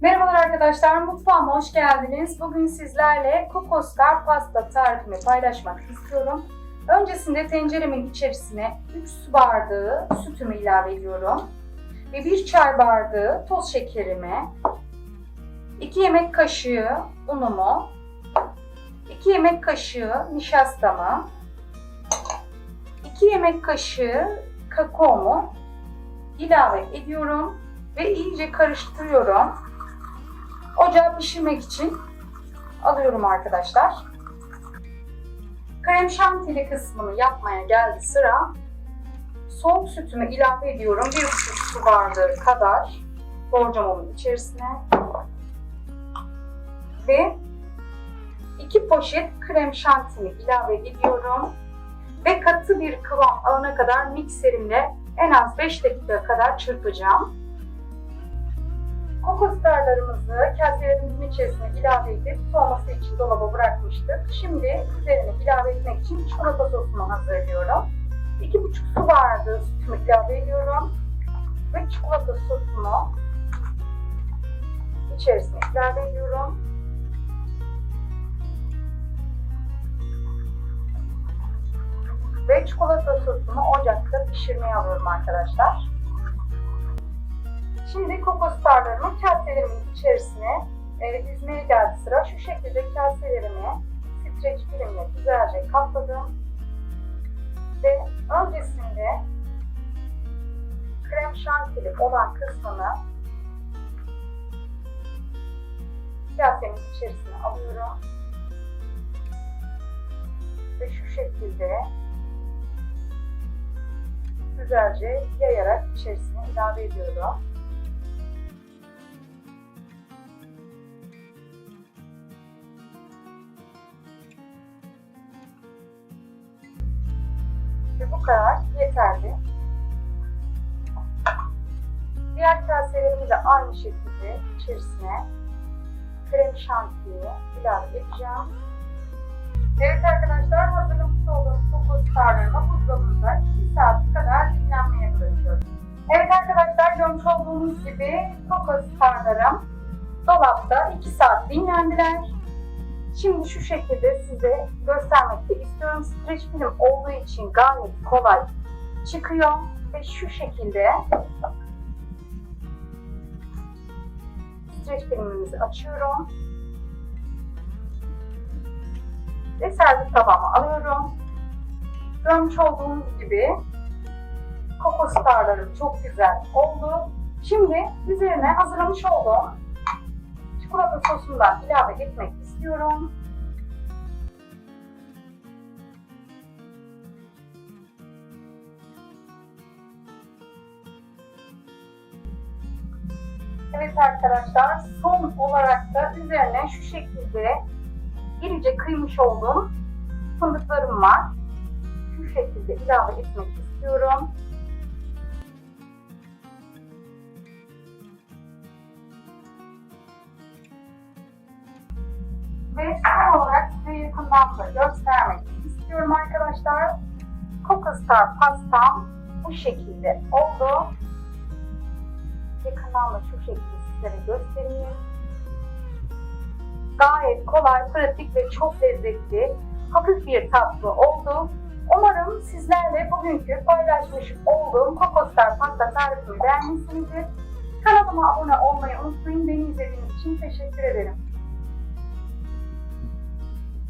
Merhabalar arkadaşlar, mutfağıma hoş geldiniz. Bugün sizlerle kokostar pasta tarifimi paylaşmak istiyorum. Öncesinde tenceremin içerisine 3 su bardağı sütümü ilave ediyorum. Ve 1 çay bardağı toz şekerimi, 2 yemek kaşığı unumu, 2 yemek kaşığı nişastamı, 2 yemek kaşığı kakaomu ilave ediyorum ve iyice karıştırıyorum. Ocağa pişirmek için alıyorum arkadaşlar. Krem şantili kısmını yapmaya geldi sıra. Soğuk sütümü ilave ediyorum. 1,5 su bardağı kadar borcamamın içerisine. Ve 2 poşet krem şantimi ilave ediyorum. Ve katı bir kıvam alana kadar mikserimle en az 5 dakika kadar çırpacağım. Kokostarlarımızı kaselerimizin içerisine ilave edip soğuması için dolaba bırakmıştık. Şimdi üzerine ilave etmek için çikolata sosunu hazırlıyorum. 2,5 su bardağı sütümü ilave ediyorum. Ve çikolata sosunu içerisine ilave ediyorum. Ve çikolata sosunu ocakta pişirmeye alıyorum arkadaşlar. Şimdi kokostarlarımı kaselerimin içerisine e, dizmeye geldi sıra. Şu şekilde kaselerimi streç filmle güzelce kapladım. Ve öncesinde krem şantili olan kısmını kasemin içerisine alıyorum. Ve şu şekilde güzelce yayarak içerisine ilave ediyorum. Ve bu kadar yeterli. Diğer kaselerimi de aynı şekilde içerisine krem şantiyi ilave edeceğim. Evet arkadaşlar hazırlamış olduğum kokos tarlarımı buzdolabında 2 saat kadar dinlenmeye bırakıyorum. Evet arkadaşlar görmüş olduğunuz gibi kokos tarlarım dolapta 2 saat dinlendiler. Şimdi şu şekilde size göstermek de istiyorum. Streç film olduğu için gayet kolay çıkıyor. Ve şu şekilde streç filmimizi açıyorum. Ve servis tabağıma alıyorum. Görmüş olduğunuz gibi kokos starlarım çok güzel oldu. Şimdi üzerine hazırlamış olduğum çikolata sosundan ilave etmek istiyorum. Evet arkadaşlar son olarak da üzerine şu şekilde irice kıymış olduğum fındıklarım var. Şu şekilde ilave etmek istiyorum. Ve son olarak size yakından da göstermek istiyorum arkadaşlar. Kokostar pastam bu şekilde oldu. Yakından da şu şekilde sizlere göstereyim. Gayet kolay, pratik ve çok lezzetli, hafif bir tatlı oldu. Umarım sizlerle bugünkü paylaşmış olduğum kokostar pasta tarifimi beğenmişsinizdir. Kanalıma abone olmayı unutmayın. Beni izlediğiniz için teşekkür ederim.